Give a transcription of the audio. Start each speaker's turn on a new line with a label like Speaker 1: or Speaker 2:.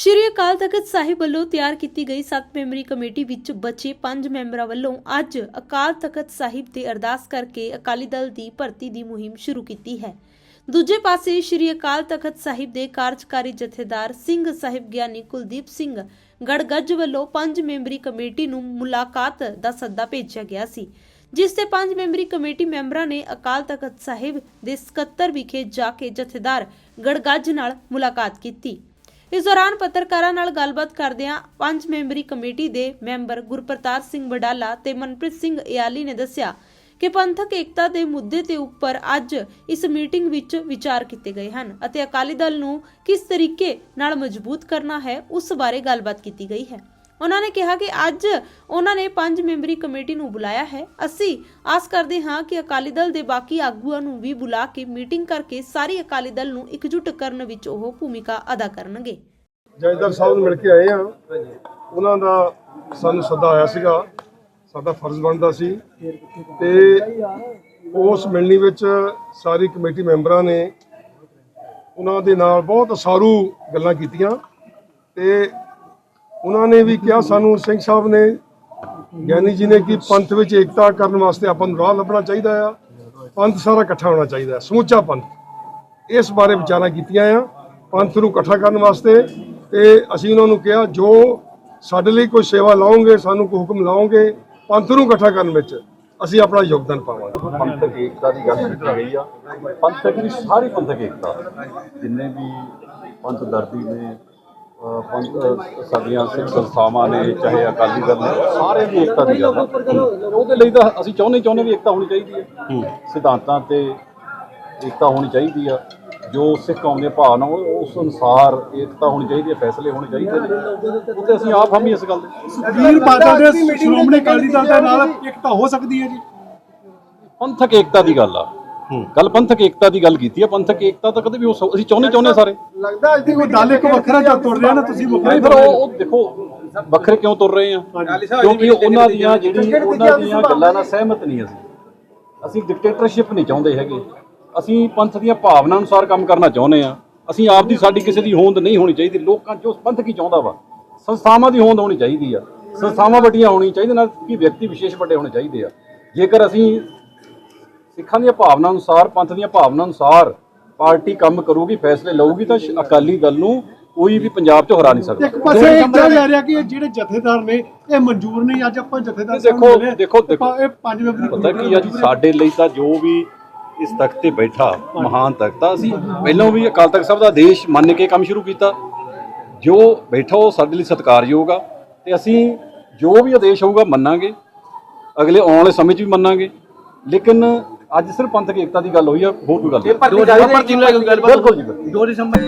Speaker 1: ਸ਼੍ਰੀ ਅਕਾਲ ਤਖਤ ਸਾਹਿਬ ਵੱਲੋਂ ਤਿਆਰ ਕੀਤੀ ਗਈ 7 ਮੈਂਬਰੀ ਕਮੇਟੀ ਵਿੱਚ ਬਚੇ 5 ਮੈਂਬਰਾਂ ਵੱਲੋਂ ਅੱਜ ਅਕਾਲ ਤਖਤ ਸਾਹਿਬ ਤੇ ਅਰਦਾਸ ਕਰਕੇ ਅਕਾਲੀ ਦਲ ਦੀ ਭਰਤੀ ਦੀ ਮੁਹਿੰਮ ਸ਼ੁਰੂ ਕੀਤੀ ਹੈ। ਦੂਜੇ ਪਾਸੇ ਸ਼੍ਰੀ ਅਕਾਲ ਤਖਤ ਸਾਹਿਬ ਦੇ ਕਾਰਜਕਾਰੀ ਜਥੇਦਾਰ ਸਿੰਘ ਸਾਹਿਬ ਗਿਆਨੀ ਕੁਲਦੀਪ ਸਿੰਘ ਗੜਗੱਜ ਵੱਲੋਂ 5 ਮੈਂਬਰੀ ਕਮੇਟੀ ਨੂੰ ਮੁਲਾਕਾਤ ਦਾ ਸੱਦਾ ਭੇਜਿਆ ਗਿਆ ਸੀ, ਜਿਸ ਤੇ 5 ਮੈਂਬਰੀ ਕਮੇਟੀ ਮੈਂਬਰਾਂ ਨੇ ਅਕਾਲ ਤਖਤ ਸਾਹਿਬ ਦੇ ਸਕੱਤਰ ਵਿਖੇ ਜਾ ਕੇ ਜਥੇਦਾਰ ਗੜਗੱਜ ਨਾਲ ਮੁਲਾਕਾਤ ਕੀਤੀ। ਇਸ ਦੌਰਾਨ ਪੱਤਰਕਾਰਾਂ ਨਾਲ ਗੱਲਬਾਤ ਕਰਦਿਆਂ ਪੰਜ ਮੈਂਬਰੀ ਕਮੇਟੀ ਦੇ ਮੈਂਬਰ ਗੁਰਪ੍ਰਤਾਪ ਸਿੰਘ ਵਡਾਲਾ ਤੇ ਮਨਪ੍ਰੀਤ ਸਿੰਘ ਇਆਲੀ ਨੇ ਦੱਸਿਆ ਕਿ ਪੰਥਕ ਏਕਤਾ ਦੇ ਮੁੱਦੇ ਤੇ ਉੱਪਰ ਅੱਜ ਇਸ ਮੀਟਿੰਗ ਵਿੱਚ ਵਿਚਾਰ ਕੀਤੇ ਗਏ ਹਨ ਅਤੇ ਅਕਾਲੀ ਦਲ ਨੂੰ ਕਿਸ ਤਰੀਕੇ ਨਾਲ ਮਜ਼ਬੂਤ ਕਰਨਾ ਹੈ, ਉਸ ਬਾਰੇ ਗੱਲਬਾਤ ਕੀਤੀ ਗਈ ਹੈ। ਉਹਨਾਂ ਨੇ ਕਿਹਾ ਕਿ ਅੱਜ ਉਹਨਾਂ ਨੇ ਪੰਜ ਮੈਂਬਰੀ ਕਮੇਟੀ ਨੂੰ ਬੁਲਾਇਆ ਹੈ। ਅਸੀਂ ਆਸ ਕਰਦੇ ਹਾਂ ਕਿ ਅਕਾਲੀ ਦਲ ਦੇ ਬਾਕੀ ਆਗੂਆਂ ਨੂੰ ਵੀ ਬੁਲਾ ਕੇ ਮੀਟਿੰਗ ਕਰਕੇ ਸਾਰੀ ਅਕਾਲੀ ਦਲ ਨੂੰ ਇਕਜੁੱਟ ਕਰਨ ਵਿੱਚ ਉਹ ਭੂਮਿਕਾ ਅਦਾ ਕਰਨਗੇ।
Speaker 2: ਜੈਦਾਰ ਸਾਹਿਬ ਨੂੰ ਮਿਲ ਕੇ ਆਏ ਆ ਉਹਨਾਂ ਦਾ ਸਾਨੂੰ ਸੱਦਾ ਆਇਆ ਸੀਗਾ। ਸਾਡਾ ਫਰਜ਼ ਬਣਦਾ ਸੀ। ਤੇ ਉਸ ਮਿਲਣੀ ਵਿੱਚ ਸਾਰੀ ਕਮੇਟੀ ਮੈਂਬਰਾਂ ਨੇ ਉਹਨਾਂ ਦੇ ਨਾਲ ਬਹੁਤ ਸਾਰੂ ਗੱਲਾਂ ਕੀਤੀਆਂ। ਤੇ ਉਹਨਾਂ ਨੇ ਵੀ ਕਿਹਾ, ਸਾਨੂੰ ਸਿੰਘ ਸਾਹਿਬ ਨੇ ਗਿਆਨੀ ਜੀ ਨੇ ਕਿ ਪੰਥ ਵਿੱਚ ਏਕਤਾ ਕਰਨ ਵਾਸਤੇ ਆਪਾਂ ਨੂੰ ਰਾਹ ਲੱਭਣਾ ਚਾਹੀਦਾ ਆ। ਪੰਥ ਸਾਰਾ ਇਕੱਠਾ ਹੋਣਾ ਚਾਹੀਦਾ ਸਮੁੱਚਾ ਪੰਥ। ਇਸ ਬਾਰੇ ਵਿਚਾਰਾਂ ਕੀਤੀਆਂ ਆ, ਪੰਥ ਨੂੰ ਇਕੱਠਾ ਕਰਨ ਵਾਸਤੇ। ਤੇ ਅਸੀਂ ਉਹਨਾਂ ਨੂੰ ਕਿਹਾ, ਜੋ ਸਾਡੇ ਲਈ ਕੋਈ ਸੇਵਾ ਲਾਉਂਗੇ ਸਾਨੂੰ ਕੋਈ ਹੁਕਮ ਲਾਓਗੇ, ਪੰਥ ਨੂੰ ਇਕੱਠਾ ਕਰਨ ਵਿੱਚ ਅਸੀਂ ਆਪਣਾ ਯੋਗਦਾਨ ਪਾਵਾਂਗੇ।
Speaker 3: ਪੰਥਕ ਏਕਤਾ ਦੀ ਗੱਲ ਕੀਤੀ ਗਈ ਆ। ਪੰਥਕ ਦੀ ਸਾਰੀ ਪੰਥਕ ਏਕਤਾ। ਜਿੰਨੇ ਵੀ ਪੰਥ ਦਰਦੀ ਨੇ ਸਾਡੀਆਂ ਸਿੱਖ ਸੰਸਥਾਵਾਂ ਨੇ ਚਾਹੇ ਅਕਾਲੀ ਦਲ ਨੇ ਸਾਰੇ ਦੀ ਏਕਤਾ ਦੀ ਗੱਲ ਆ ਉਹਦੇ ਲਈ ਤਾਂ ਅਸੀਂ ਚਾਹੁੰਦੇ ਹੀ ਚਾਹੁੰਦੇ ਵੀ ਏਕਤਾ ਹੋਣੀ ਚਾਹੀਦੀ ਹੈ। ਸਿਧਾਂਤਾਂ ਤੇ ਏਕਤਾ ਹੋਣੀ ਚਾਹੀਦੀ ਆ। ਜੋ ਸਿੱਖ ਕੌਮ ਦੇ ਭਾਵ ਨੇ ਉਹ- ਉਸ ਅਨੁਸਾਰ ਏਕਤਾ ਹੋਣੀ ਚਾਹੀਦੀ ਹੈ ਫੈਸਲੇ ਹੋਣੇ ਚਾਹੀਦੇ ਨੇ। ਉਹ ਤੇ ਅਸੀਂ ਆਪ ਹਮੀ ਇਸ ਗੱਲ ਦੇ।
Speaker 4: ਵੀਰ ਬਾਦਲ ਦੇ ਸ਼੍ਰੋਮਣੀ ਅਕਾਲੀ ਦਲ ਦੇ ਨਾਲ ਇਕਤਾ ਹੋ ਸਕਦੀ ਹੈ ਜੀ?
Speaker 3: ਪੰਥਕ ਏਕਤਾ ਦੀ ਗੱਲ ਆ। ਗੱਲ ਪੰਥਕ ਏਕਤਾ ਦੀ ਗੱਲ ਕੀਤੀ ਆ ਪੰਥਕ ਏਕਤਾ ਤਾਂ ਕਦੇ ਵੀ ਹੋ ਸਕ- ਅਸੀਂ ਚਾਹੁੰਦੇ ਚਾਹੁੰਦੇ ਸਾਰੇ।
Speaker 4: ਲੱਗਦਾ ਅੱਜ ਕੋਈ ਦਲ ਇੱਕ ਵੱਖਰਾ ਜਾਂ ਤੁਰ ਰਿਹਾ ਨਾ ਤੁਸੀਂ ਵੱਖਰਾ
Speaker 3: ਨਹੀਂ ਫਿਰ ਉਹ ਉਹ ਦੇਖੋ ਵੱਖਰੇ ਕਿਉਂ ਤੁਰ ਰਹੇ ਆ? ਕਿਉਂਕਿ ਉਹਨਾਂ ਦੀਆਂ ਜਿਹੜੀ ਉਹਨਾਂ ਦੀਆਂ ਗੱਲਾਂ ਨਾਲ ਸਹਿਮਤ ਨਹੀਂ ਅਸੀਂ। ਅਸੀਂ ਡਿਕਟੇਟਰਸ਼ਿਪ ਨਹੀਂ ਚਾਹੁੰਦੇ ਹੈਗੇ। ਅਸੀਂ ਪੰਥ ਦੀਆਂ ਭਾਵਨਾ ਅਨੁਸਾਰ ਕੰਮ ਕਰਨਾ ਚਾਹੁੰਦੇ ਆ। ਅਸੀਂ ਆਪ ਦੀ ਸਾਡੀ ਕਿਸੇ ਦੀ ਹੋਂਦ ਨਹੀਂ ਹੋਣੀ ਚਾਹੀਦੀ। ਲੋਕਾਂ ਜੋ ਪੰਥ ਕੀ ਚਾਹੁੰਦਾ ਵਾ। ਸੰਸਥਾਵਾਂ ਦੀ ਹੋਂਦ ਹੋਣੀ ਚਾਹੀਦੀ ਆ। ਸੰਸਥਾਵਾਂ ਵੱਡੀਆਂ ਹੋਣੀਆਂ ਚਾਹੀਦੀਆਂ ਨਾਲ ਕਿ ਵਿਅਕਤੀ ਵਿਸ਼ੇਸ਼ ਵੱਡੇ ਹੋਣੇ ਚਾਹੀਦੇ ਆ। ਜੇਕਰ ਅਸੀਂ ਸਿੱਖਾਂ ਦੀਆਂ ਭਾਵਨਾ ਅਨੁਸਾਰ ਪੰਥ ਦੀਆਂ ਭਾਵਨਾ ਅਨੁਸਾਰ ਪਾਰਟੀ ਕੰਮ ਕਰੂਗੀ ਫੈਸਲੇ ਲਊਗੀ ਤਾਂ ਸ਼- ਅਕਾਲੀ ਦਲ ਨੂੰ ਕੋਈ ਵੀ ਪੰਜਾਬ 'ਚ ਹਰਾ ਨਹੀਂ ਸਕਦਾ।
Speaker 4: ਇੱਕ ਪਾਸੇ ਇਹ ਜਾ ਰਿਹਾ ਕਿ ਇਹ ਜਿਹੜੇ ਜਥੇਦਾਰ ਨੇ ਇਹ ਮਨਜ਼ੂਰ ਨਹੀਂ ਅੱਜ ਆਪਾਂ ਜਥੇਦਾਰ
Speaker 3: ਦੇਖੋ- ਦੇਖੋ- ਦੇਖੋ।
Speaker 4: ਇਹ ਪੰਜ ਮੈਂਬਰੀ
Speaker 3: ਪਤਾ ਕੀ ਆ ਜੀ ਸਾਡੇ ਲਈ ਤਾਂ ਜੋ ਵੀ ਇਸ ਤਖਤ ਤੇ ਬੈਠਾ ਮਹਾਨ ਤਖਤ ਆ ਅਸੀਂ ਪਹਿਲਾਂ ਵੀ ਅਕਾਲ ਤਖਤ ਸਾਹਿਬ ਦਾ ਆਦੇਸ਼ ਮੰਨ ਕੇ ਕੰਮ ਸ਼ੁਰੂ ਕੀਤਾ। ਜੋ ਬੈਠਾ ਉਹ ਸਾਡੇ ਲਈ ਸਤਿਕਾਰਯੋਗ ਆ ਤੇ ਅਸੀਂ ਜੋ ਵੀ ਆਦੇਸ਼ ਹੋਊਗਾ ਮੰਨਾਂਗੇ। ਅਗਲੇ ਆਉਣ ਵਾਲੇ ਸਮੇਂ 'ਚ ਵੀ ਮੰਨਾਂਗੇ। ਲੇਕਿਨ ਅੱਜ ਸਿਰਫ ਪੰਥਕ ਏਕਤਾ ਦੀ ਗੱਲ ਹੋਈ ਆ ਹੋਰ ਕੋਈ ਗੱਲ ਨਹੀਂ ਬਿਲਕੁਲ ਜੀ ਬਿਲਕੁਲ।
Speaker 5: ਦੋ ਦਸੰਬਰ